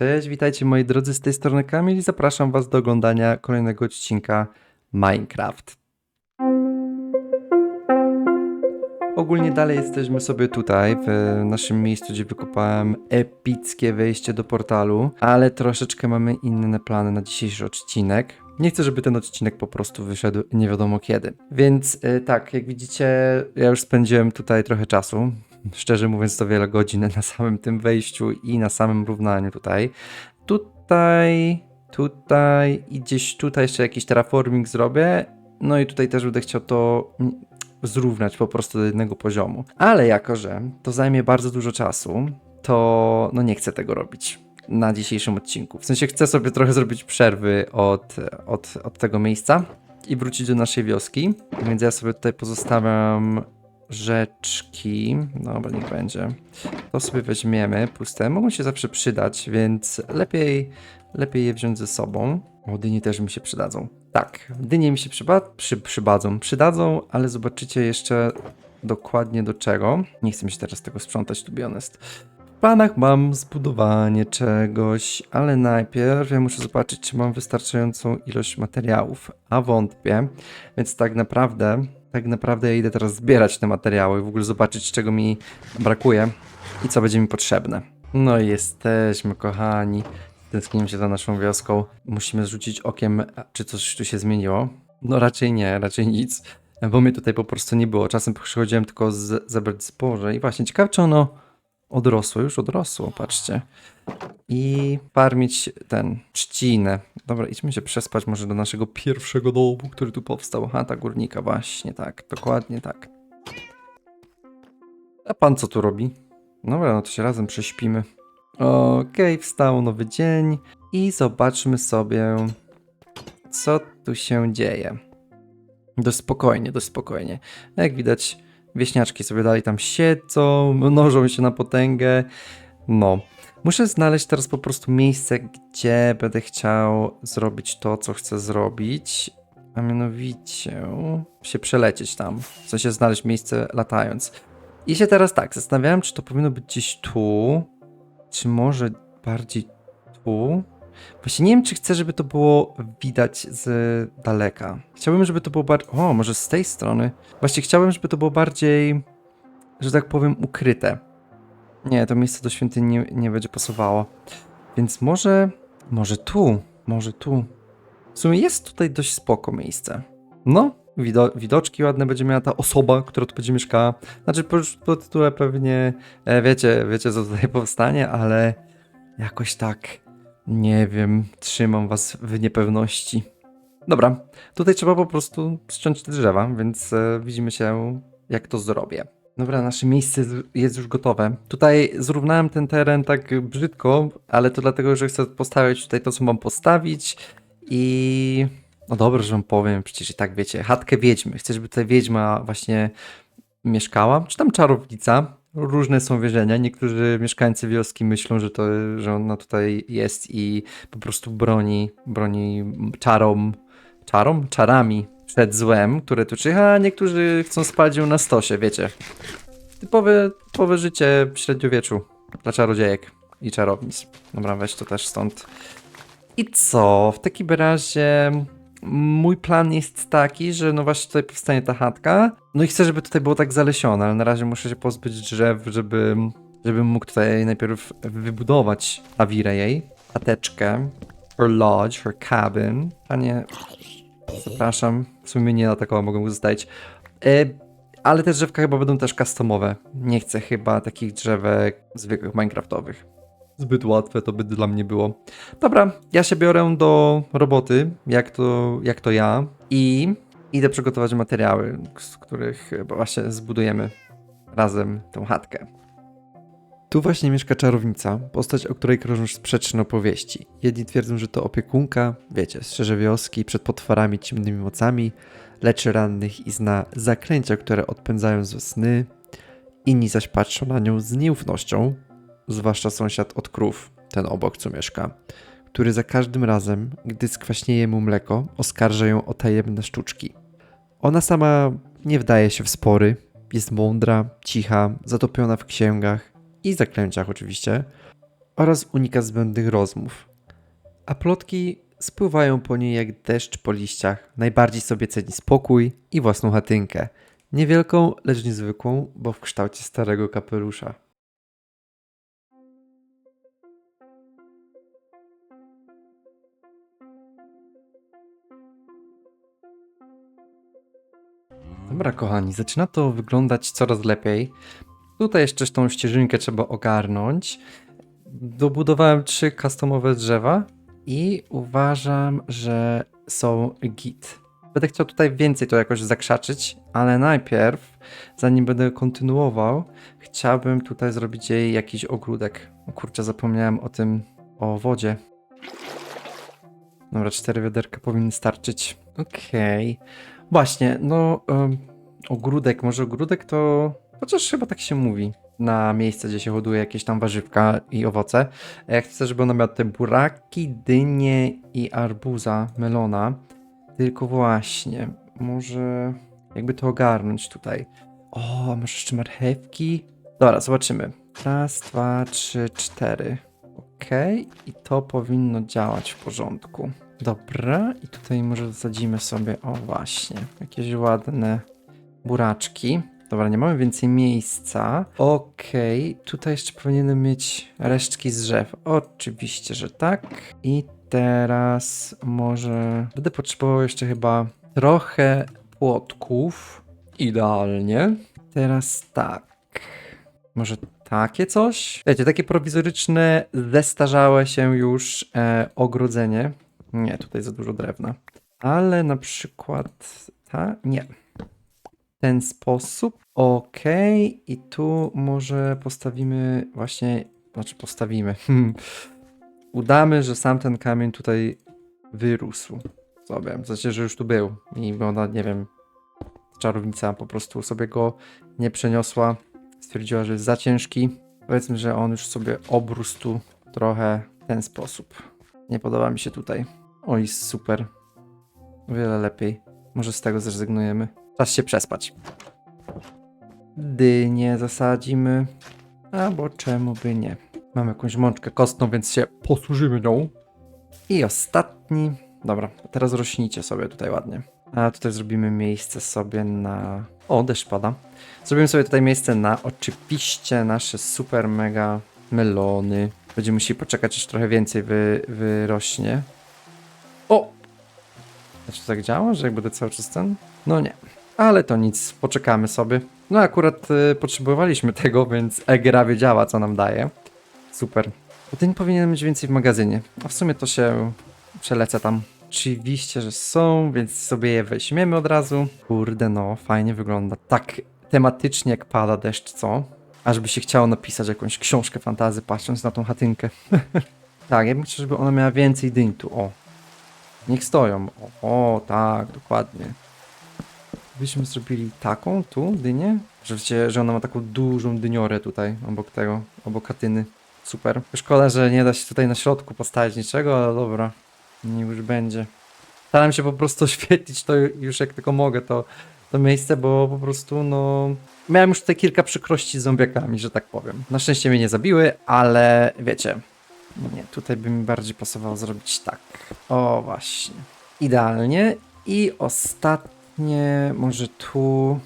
Cześć, witajcie moi drodzy, z tej strony Kamil i zapraszam was do oglądania kolejnego odcinka Minecraft. Ogólnie dalej jesteśmy sobie tutaj, w naszym miejscu, gdzie wykopałem epickie wejście do portalu, ale troszeczkę mamy inne plany na dzisiejszy odcinek. Nie chcę, żeby ten odcinek po prostu wyszedł nie wiadomo kiedy. Więc y, tak, jak widzicie, ja już spędziłem tutaj trochę czasu. Szczerze mówiąc, to wiele godzin na samym tym wejściu i na samym równaniu tutaj. Tutaj, tutaj i gdzieś tutaj jeszcze jakiś terraforming zrobię. No i tutaj też będę chciał to zrównać po prostu do jednego poziomu. Ale jako, że to zajmie bardzo dużo czasu, to no nie chcę tego robić na dzisiejszym odcinku. W sensie chcę sobie trochę zrobić przerwy od, od, od tego miejsca i wrócić do naszej wioski. Więc ja sobie tutaj pozostawiam rzeczki. Dobra, niech będzie. To sobie weźmiemy, puste. Mogą się zawsze przydać, więc lepiej, lepiej je wziąć ze sobą. O, dynie też mi się przydadzą. Tak, dynie mi się przyba przy, przybadzą, przydadzą, ale zobaczycie jeszcze dokładnie do czego. Nie chcę mi się teraz tego sprzątać, to be honest. W planach mam zbudowanie czegoś, ale najpierw ja muszę zobaczyć, czy mam wystarczającą ilość materiałów, a wątpię, więc tak naprawdę, tak naprawdę ja idę teraz zbierać te materiały, w ogóle zobaczyć, czego mi brakuje i co będzie mi potrzebne. No i jesteśmy, kochani. Tęsknimy się za naszą wioską. Musimy zrzucić okiem, czy coś tu się zmieniło. No raczej nie, raczej nic, bo mnie tutaj po prostu nie było. Czasem przychodziłem tylko z, zebrać zboże i właśnie ciekawe, czy ono odrosło, już odrosło, patrzcie. I farmić ten, trzcinę. Dobra, idźmy się przespać może do naszego pierwszego domu, który tu powstał. Aha, ta górnika, właśnie tak, dokładnie tak. A pan co tu robi? Dobra, no to się razem prześpimy. Okej, wstał nowy dzień i zobaczmy sobie, co tu się dzieje. Dość spokojnie, dość spokojnie. Jak widać, wieśniaczki sobie dalej tam siedzą, mnożą się na potęgę. No, muszę znaleźć teraz po prostu miejsce, gdzie będę chciał zrobić to, co chcę zrobić. A mianowicie się przelecieć tam. W sensie znaleźć miejsce latając. I się teraz tak, zastanawiałem, czy to powinno być gdzieś tu, czy może bardziej tu. Właśnie nie wiem, czy chcę, żeby to było widać z daleka. Chciałbym, żeby to było bardziej. O, może z tej strony. Właśnie chciałbym, żeby to było bardziej, że tak powiem, ukryte. Nie, to miejsce do świątyni nie, nie będzie pasowało. Więc może. Może tu. Może tu. W sumie jest tutaj dość spoko miejsce. No, wido widoczki ładne będzie miała ta osoba, która tu będzie mieszkała. Znaczy, po, po tytule pewnie e, wiecie, wiecie, co tutaj powstanie, ale jakoś tak. Nie wiem, trzymam was w niepewności. Dobra, tutaj trzeba po prostu ściąć te drzewa, więc e, widzimy się, jak to zrobię. Dobra, nasze miejsce jest już gotowe. Tutaj zrównałem ten teren tak brzydko, ale to dlatego, że chcę postawić tutaj to, co mam postawić i... No dobrze, że wam powiem, przecież i tak wiecie, chatkę wiedźmy. Chcę, żeby tutaj wiedźma właśnie mieszkała, czy tam czarownica. Różne są wierzenia. Niektórzy mieszkańcy wioski myślą, że, to, że ona tutaj jest i po prostu broni, broni czarom, czarom? Czarami przed złem, które tu czyha, a niektórzy chcą spalić ją na stosie, wiecie. Typowe, typowe życie w średniowieczu dla czarodziejek i czarownic. Dobra, weź to też stąd. I co? W takim razie mój plan jest taki, że no właśnie tutaj powstanie ta chatka. No i chcę, żeby tutaj było tak zalesione, ale na razie muszę się pozbyć drzew, żeby, żebym mógł tutaj najpierw wybudować awirę jej. Chateczkę. Her lodge, her cabin. Panie, przepraszam, w sumie nie na taką mogę zostawić. E, ale te drzewka chyba będą też customowe. Nie chcę chyba takich drzewek zwykłych minecraftowych. Zbyt łatwe to by dla mnie było. Dobra, ja się biorę do roboty, jak to, jak to ja, i idę przygotować materiały, z których właśnie zbudujemy razem tą chatkę. Tu właśnie mieszka czarownica, postać, o której krążą sprzeczne opowieści. Jedni twierdzą, że to opiekunka, wiecie, strzeże wioski przed potworami ciemnymi mocami, leczy rannych i zna zaklęcia, które odpędzają ze sny. Inni zaś patrzą na nią z nieufnością, zwłaszcza sąsiad od krów, ten obok co mieszka, który za każdym razem, gdy skwaśnieje mu mleko, oskarża ją o tajemne sztuczki. Ona sama nie wdaje się w spory, jest mądra, cicha, zatopiona w księgach i zaklęciach oczywiście, oraz unika zbędnych rozmów. A plotki spływają po niej jak deszcz po liściach. Najbardziej sobie ceni spokój i własną chatynkę. Niewielką, lecz niezwykłą, bo w kształcie starego kapelusza. Dobra, kochani, zaczyna to wyglądać coraz lepiej. Tutaj jeszcze tą ścieżynkę trzeba ogarnąć. Dobudowałem trzy customowe drzewa i uważam, że są git. Będę chciał tutaj więcej to jakoś zakrzaczyć, ale najpierw, zanim będę kontynuował, chciałbym tutaj zrobić jej jakiś ogródek. O kurczę, zapomniałem o tym, o wodzie. Dobra, cztery wiaderka powinny starczyć. Okej. Właśnie, no em, ogródek, może ogródek to... Chociaż chyba tak się mówi. Na miejsce, gdzie się hoduje jakieś tam warzywka i owoce. A Ja chcę, żeby ona miała te buraki, dynie i arbuza, melona. Tylko właśnie, może jakby to ogarnąć tutaj. O, może jeszcze marchewki? Dobra, zobaczymy. Raz, dwa, trzy, cztery. Okej, i to powinno działać w porządku. Dobra, i tutaj może zasadzimy sobie, o właśnie, jakieś ładne buraczki. Dobra, nie mamy więcej miejsca. Okej, tutaj jeszcze powinienem mieć resztki z drzew. Oczywiście, że tak. I teraz może będę potrzebował jeszcze chyba trochę płotków. Idealnie. Teraz tak. Może takie coś? Wiecie, takie prowizoryczne, zestarzałe się już e, ogrodzenie. Nie, tutaj za dużo drewna. Ale na przykład ta? Nie. Ten sposób. Okej. I tu może postawimy właśnie, znaczy postawimy. Hmm. Udamy, że sam ten kamień tutaj wyrósł sobie. Sensie, że już tu był. I ona, nie wiem, czarownica po prostu sobie go nie przeniosła. Stwierdziła, że jest za ciężki. Powiedzmy, że on już sobie obrósł tu trochę w ten sposób. Nie podoba mi się tutaj. Oj, super. O wiele lepiej. Może z tego zrezygnujemy. Czas się przespać. Dynię zasadzimy. Albo czemu by nie. Mam jakąś mączkę kostną, więc się posłużymy nią. I ostatni. Dobra, teraz rośnijcie sobie tutaj ładnie. A tutaj zrobimy miejsce sobie na... O, deszcz pada. Zrobimy sobie tutaj miejsce na oczywiście nasze super mega melony. Będziemy musieli poczekać, aż trochę więcej wy, wyrośnie. To tak działa, że jak będę cały czas ten? No nie. Ale to nic, poczekamy sobie. No akurat y, potrzebowaliśmy tego, więc Egra wiedziała, co nam daje. Super. Ten powinien być więcej w magazynie. A w sumie to się przelecę tam. Oczywiście, że są, więc sobie je weźmiemy od razu. Kurde, no, fajnie wygląda. Tak tematycznie jak pada deszcz, co? Aż by się chciało napisać jakąś książkę fantazy, patrząc na tą chatynkę. tak, ja bym chciał, żeby ona miała więcej dyń tu. O. Niech stoją. O, o tak, dokładnie. Byśmy zrobili taką tu dynię? Że, wiecie, że ona ma taką dużą dyniorę tutaj, obok tego, obok katyny. Super. Szkoda, że nie da się tutaj na środku postawić niczego, ale dobra. Już będzie. Staram się po prostu oświetlić to już jak tylko mogę, to, to miejsce, bo po prostu no... Miałem już tutaj kilka przykrości z zombiakami, że tak powiem. Na szczęście mnie nie zabiły, ale wiecie... Nie, tutaj by mi bardziej pasowało zrobić tak. O, właśnie. Idealnie. I ostatnie, może tu...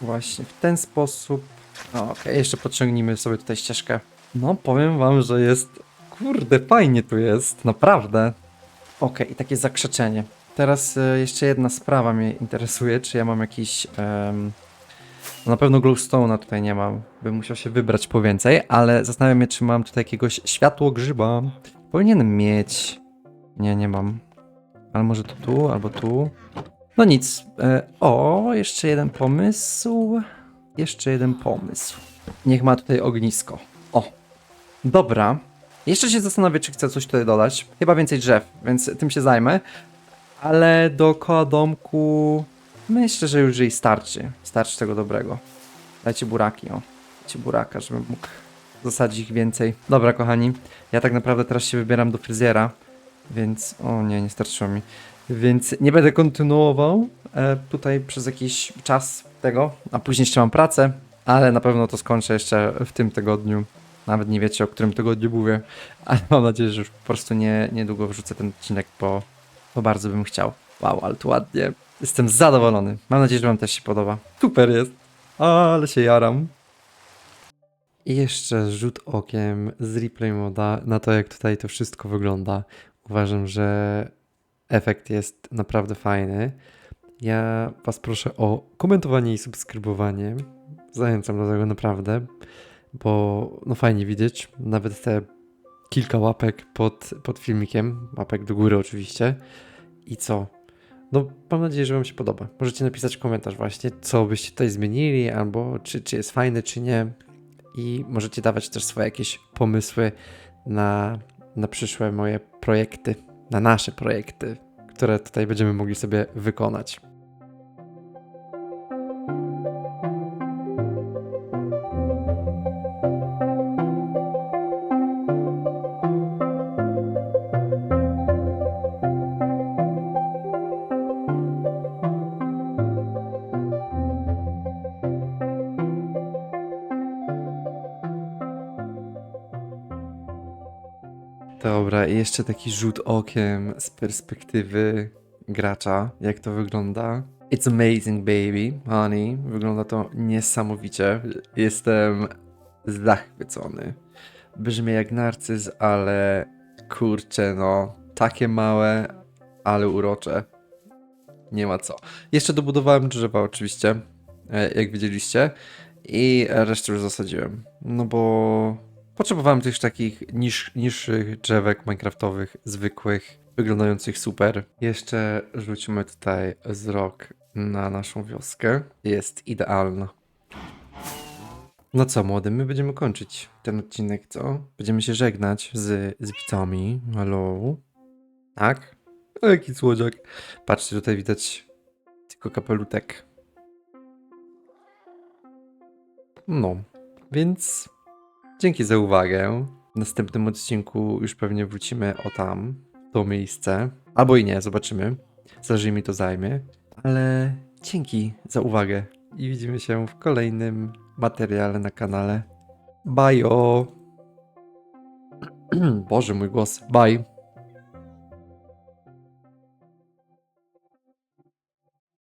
Właśnie w ten sposób. O, Okej, jeszcze podciągnijmy sobie tutaj ścieżkę. No, powiem wam, że jest... Kurde, fajnie tu jest, naprawdę. Okej, i takie zakrzeczenie. Teraz e, jeszcze jedna sprawa mnie interesuje, czy ja mam jakiś... na pewno glowstone'a tutaj nie mam, bym musiał się wybrać po więcej, ale zastanawiam się, czy mam tutaj jakiegoś światłogrzyba. Powinienem mieć... Nie, nie mam. Ale może to tu, albo tu. No nic. E, o, jeszcze jeden pomysł. Jeszcze jeden pomysł. Niech ma tutaj ognisko. O, dobra. Jeszcze się zastanowię, czy chcę coś tutaj dodać. Chyba więcej drzew, więc tym się zajmę. Ale dookoła domku myślę, że już jej starczy. Starczy tego dobrego. Dajcie buraki, o. Dajcie buraka, żebym mógł zasadzić ich więcej. Dobra, kochani. Ja tak naprawdę teraz się wybieram do fryzjera, więc... O nie, nie starczyło mi. Więc nie będę kontynuował e, tutaj przez jakiś czas tego, a później jeszcze mam pracę, ale na pewno to skończę jeszcze w tym tygodniu. Nawet nie wiecie, o którym tygodniu mówię, ale mam nadzieję, że już po prostu nie, niedługo wrzucę ten odcinek, bo, bo bardzo bym chciał. Wow, ale tu ładnie. Jestem zadowolony. Mam nadzieję, że wam też się podoba. Super jest. Ale się jaram. I jeszcze rzut okiem z replay moda na to, jak tutaj to wszystko wygląda. Uważam, że efekt jest naprawdę fajny. Ja Was proszę o komentowanie i subskrybowanie. Zachęcam do tego naprawdę, bo no fajnie widzieć nawet te kilka łapek pod, pod filmikiem, łapek do góry oczywiście. I co? No, mam nadzieję, że Wam się podoba. Możecie napisać komentarz właśnie, co byście tutaj zmienili, albo czy, czy jest fajny, czy nie. I możecie dawać też swoje jakieś pomysły na, na przyszłe moje projekty, na nasze projekty, które tutaj będziemy mogli sobie wykonać. Dobra, i jeszcze taki rzut okiem z perspektywy gracza, jak to wygląda. It's amazing, baby, honey. Wygląda to niesamowicie. Jestem zachwycony. Brzmi jak narcyz, ale kurczę, no, takie małe, ale urocze. Nie ma co. Jeszcze dobudowałem drzewa, oczywiście, e, jak widzieliście, i resztę już zasadziłem. No bo Potrzebowałem też takich niż, niższych drzewek minecraftowych, zwykłych, wyglądających super. Jeszcze rzućmy tutaj wzrok na naszą wioskę. Jest idealna. No co, młody, my będziemy kończyć ten odcinek, co? Będziemy się żegnać z, z widzami. Halo? Tak? O, jaki słodziak. Patrzcie, tutaj widać tylko kapelutek. No, więc Dzięki za uwagę. W następnym odcinku już pewnie wrócimy o tam, to miejsce. Albo i nie, zobaczymy. Zależy mi to zajmie. Ale dzięki za uwagę i widzimy się w kolejnym materiale na kanale. Bye! Boże, mój głos. Bye!